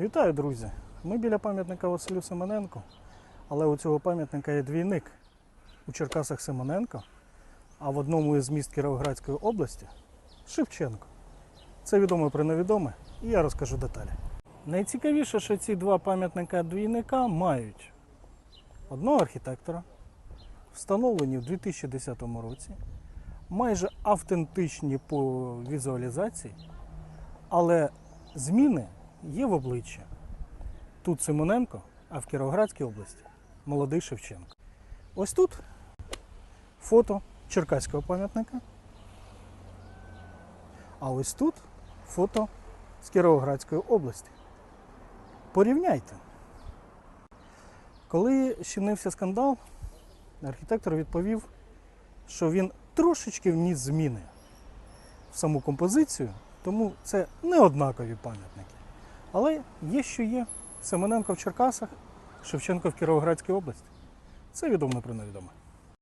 Вітаю, друзі! Ми біля пам'ятника Василю Семененко, але у цього пам'ятника є двійник. У Черкасах Семененко, а в одному із міст Кіровоградської області Шевченко. Це відоме про невідоме, і я розкажу деталі. Найцікавіше, що ці два пам'ятника двійника мають одного архітектора, встановлені в 2010 році, майже автентичні по візуалізації, але зміни є в обличчі. Тут Симоненко, а в Кіровоградській області молодий Шевченко. Ось тут фото Черкаського пам'ятника. А ось тут фото з Кіровоградської області. Порівняйте. Коли щинився скандал, архітектор відповів, що він трошечки вніс зміни в саму композицію, тому це не однакові пам'ятники. Але є, що є. Семененко в Черкасах, Шевченко в Кіровоградській області. Це відомо про невідоме.